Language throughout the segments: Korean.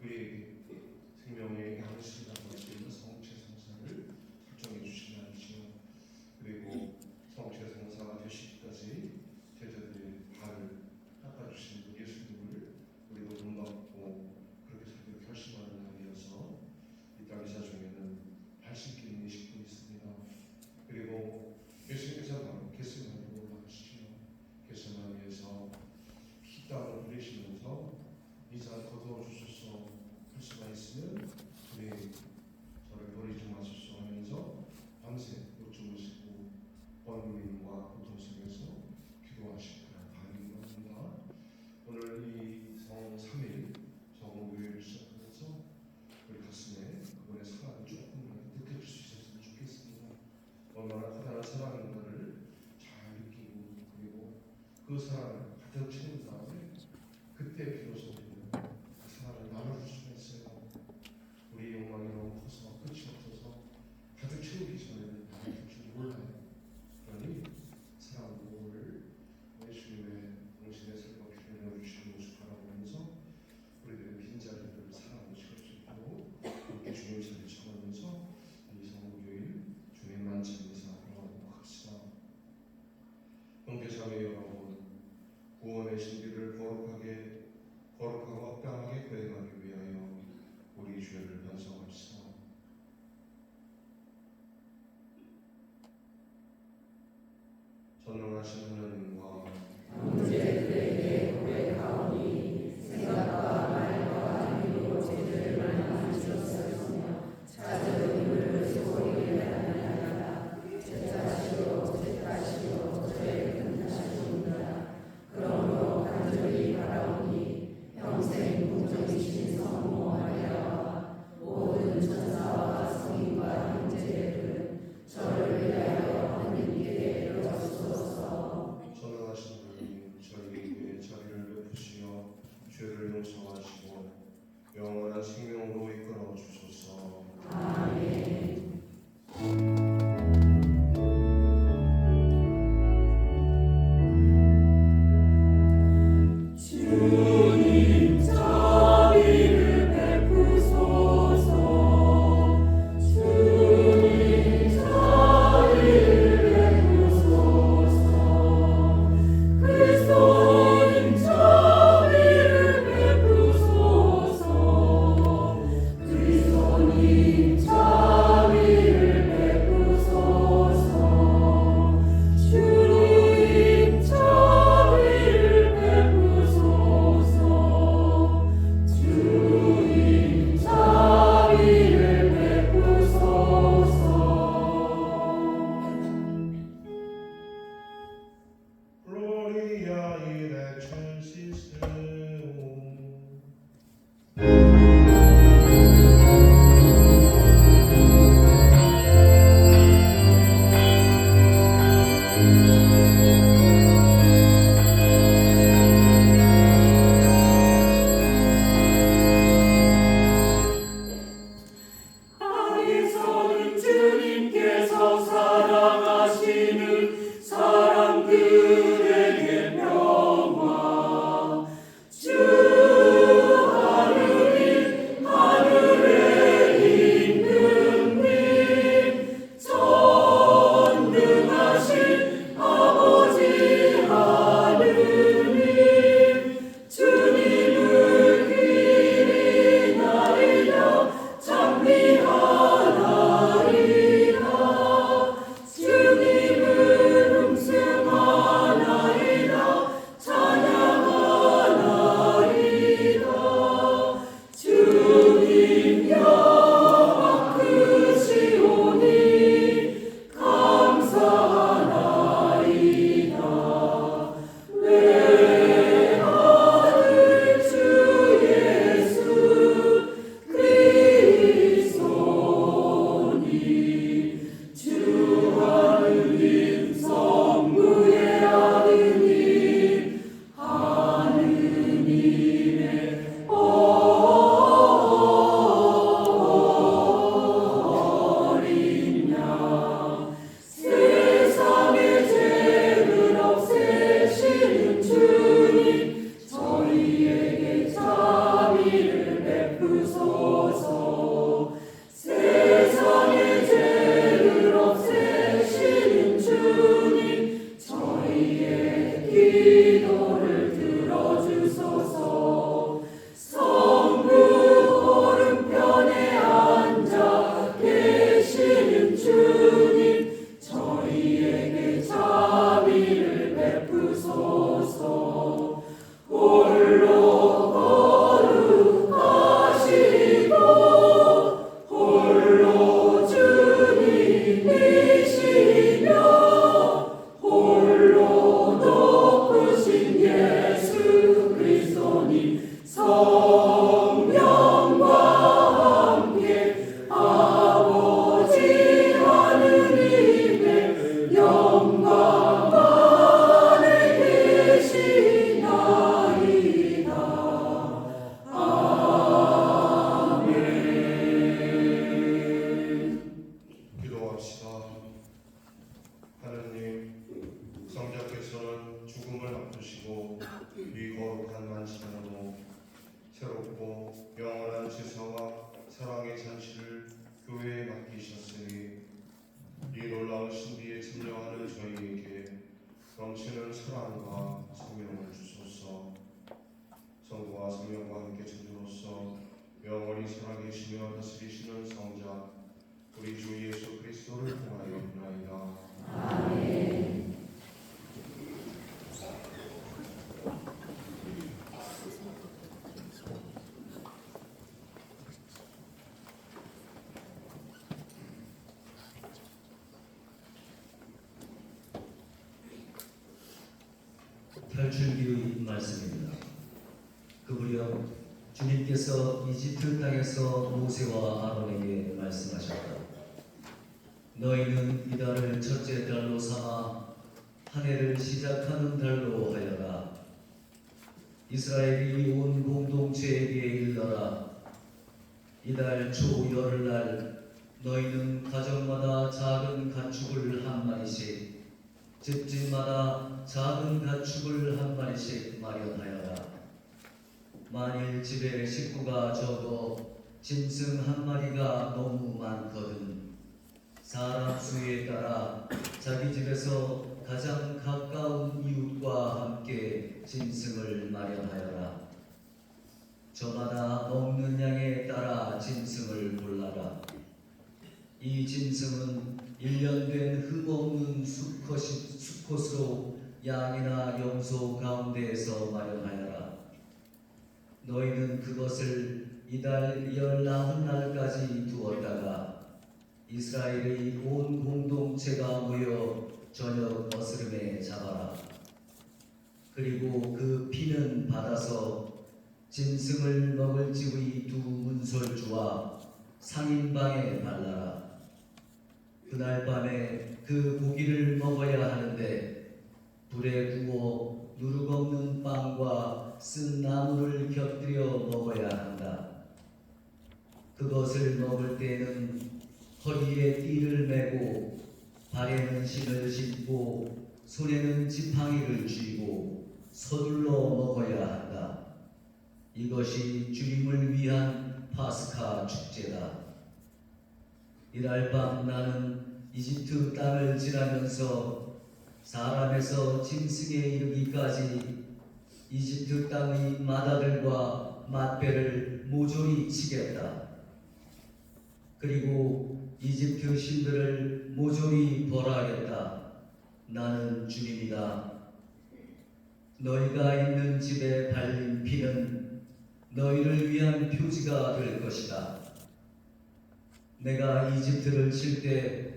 creating 아버님과 공동성에서 기도하시고 계시며 다스리시는 성자 우리 주 예수 그리스도를 통하여 나이다. 탈출기의 말씀입니다. 그무 렵 주님께서 이집트 땅에서 모세와 아론에게 말씀하셨다. 너희는 이 달을 첫째 달로 삼아 한 해를 시작하는 달로 하여라. 이스라엘이 온 공동체에게 일러라. 이달 초 열흘날 너희는 가정마다 작은 가축을 한 마리씩 집집마다 작은 가축을 한 마리씩 마련하여라. 만일 집에 식구가 적어 짐승 한 마리가 너무 많거든 사람 수에 따라 자기 집에서 가장 가까운 이웃과 함께 짐승을 마련하여라. 저마다 먹는 양에 따라 짐승을 골라라. 이 짐승은 일년된 흠없는 수컷이, 수컷으로 양이나 염소 가운데에서 마련하여라. 너희는 그것을 이달 열나흔 날까지 두었다가 이스라엘의 온 공동체가 모여 저녁 어스름에 잡아라. 그리고 그 피는 받아서 짐승을 먹을 집의 두 문설주와 상인방에 발라라. 그날 밤에 그 고기를 먹어야 하는데 불에 구워 누룩 없는 빵과 쓴 나무를 곁들여 먹어야 한다. 그것을 먹을 때에는 허리에 띠를 메고 발에는 신을 신고 손에는 지팡이를 쥐고 서둘러 먹어야 한다. 이것이 주님을 위한 파스카 축제다. 이날 밤 나는 이집트 땅을 지나면서 사람에서 짐승에 이르기까지 이집트 땅의 마다들과 맛배를 모조리 치겠다. 그리고 이집트 신들을 모조리 벌하겠다. 나는 주님이다. 너희가 있는 집에 발린 피는 너희를 위한 표지가 될 것이다. 내가 이집트를 칠 때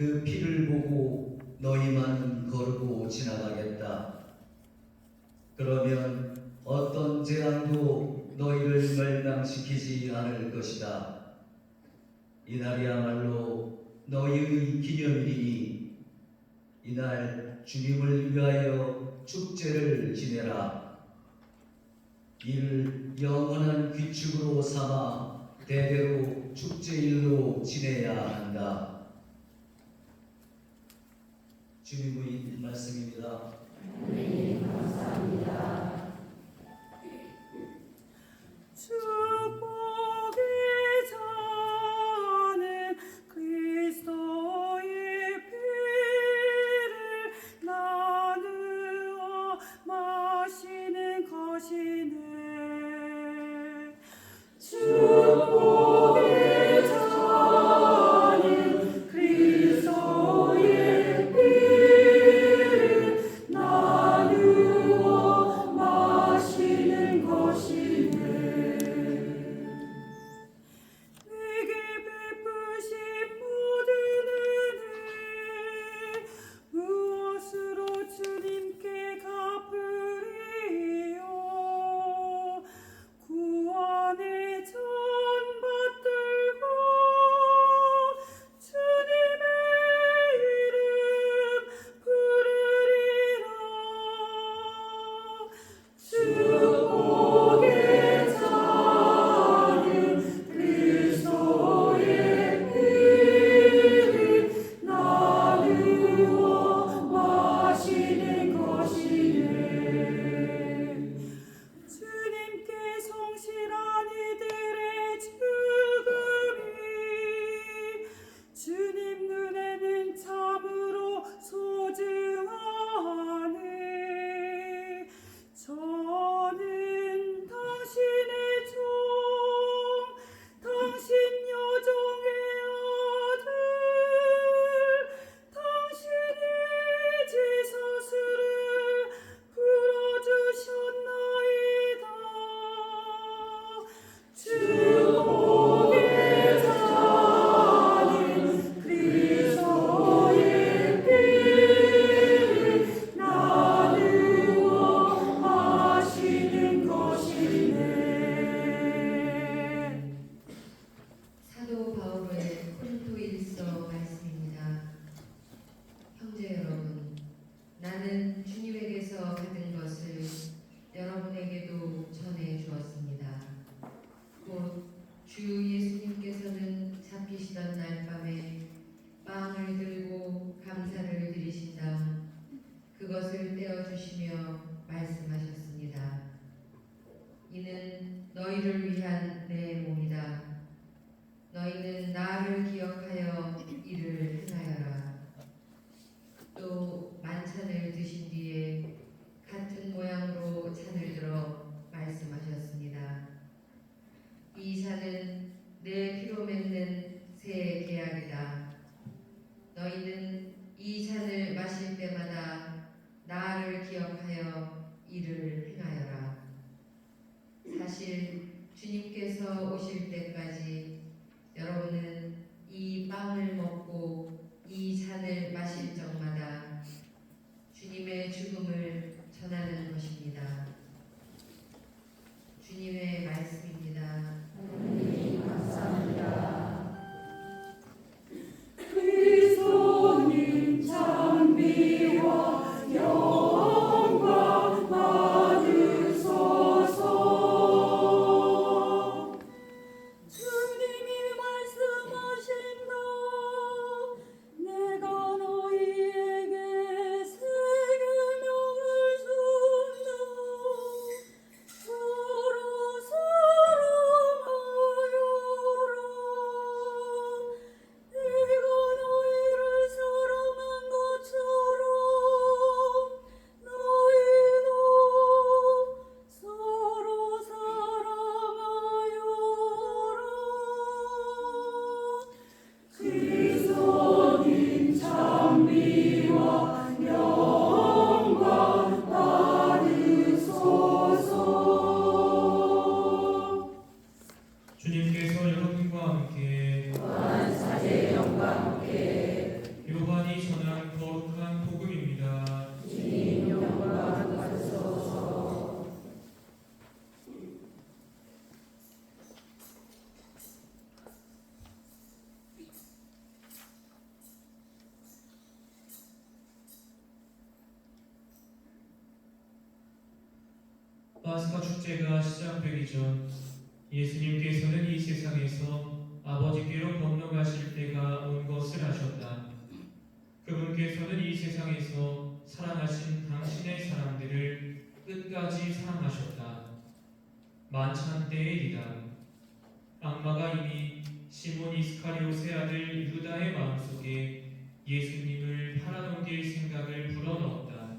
그 피를 보고 너희만 거르고 지나가겠다. 그러면 어떤 재앙도 너희를 멸망시키지 않을 것이다. 이날이야말로 너희의 기념일이니 이날 주님을 위하여 축제를 지내라. 이를 영원한 규칙으로 삼아 대대로 축제일로 지내야 한다. 주님의 말씀입니다. 축복이 이는 너 축제가 시작되기 전 예수님께서는 이 세상에서 아버지께로 건너가실 때가 온 것을 아셨다. 그분께서는 이 세상에서 사랑하신 당신의 사람들을 끝까지 사랑하셨다. 만찬 때의 일이다. 악마가 이미 시몬 이스카리옷의 아들 유다의 마음속에 예수님을 팔아넘길 생각을 불어넣었다.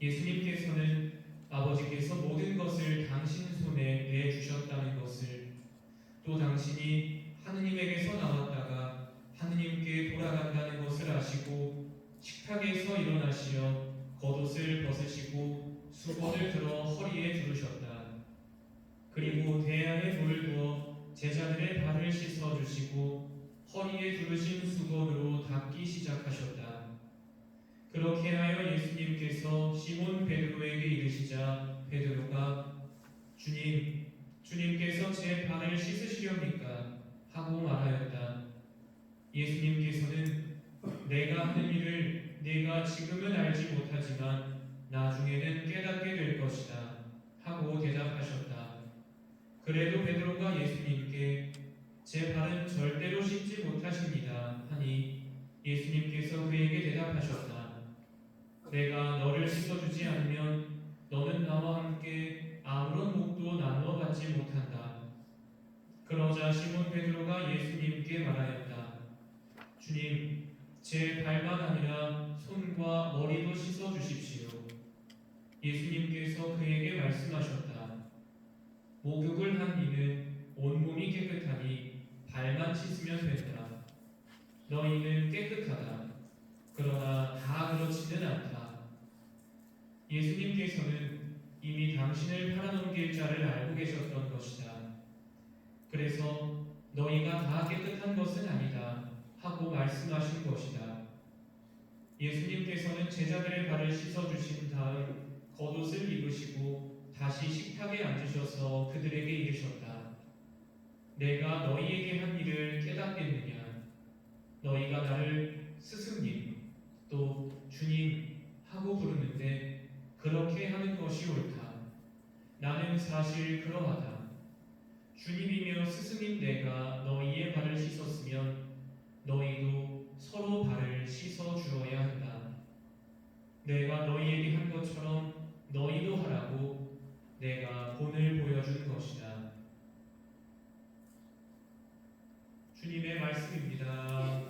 예수님께서는 아버지께서 모든 것을 당신 손에 내주셨다는 것을 또 당신이 하느님에게서 나왔다가 하느님께 돌아간다는 것을 아시고 식탁에서 일어나시어 겉옷을 벗으시고 수건을 들어 허리에 두르셨다. 그리고 대야에 물을 부어 제자들의 발을 씻어 주시고 허리에 두르신 수건으로 닦기 시작하셨다. 그렇게 하여 예수님께서 시몬 베드로에게 이르시자 베드로가 주님, 주님께서 제 발을 씻으시렵니까? 하고 말하였다. 예수님께서는 내가 하는 일을 네가 지금은 알지 못하지만 나중에는 깨닫게 될 것이다. 하고 대답하셨다. 그래도 베드로가 예수님께 제 발은 절대로 씻지 못하십니다. 하니 예수님께서 그에게 대답하셨다. 내가 너를 씻어주지 않으면 너는 나와 함께 아무런 목도 나누어 받지 못한다. 그러자 시몬 베드로가 예수님께 말하였다. 주님, 제 발만 아니라 손과 머리도 씻어 주십시오. 예수님께서 그에게 말씀하셨다. 목욕을 한 이는 온몸이 깨끗하니 발만 씻으면 된다. 너희는 깨끗하다. 그러나 다 그렇지는 않다. 예수님께서는 이미 당신을 팔아넘길 자를 알고 계셨던 것이다. 그래서 너희가 다 깨끗한 것은 아니다 하고 말씀하신 것이다. 예수님께서는 제자들의 발을 씻어주신 다음 겉옷을 입으시고 다시 식탁에 앉으셔서 그들에게 이르셨다. 내가 너희에게 한 일을 깨닫겠 사실 그러하다. 주님이며 스승인 내가 너희의 발을 씻었으면 너희도 서로 발을 씻어 주어야 한다. 내가 너희에게 한 것처럼 너희도 하라고 내가 본을 보여준 것이다. 주님의 말씀입니다.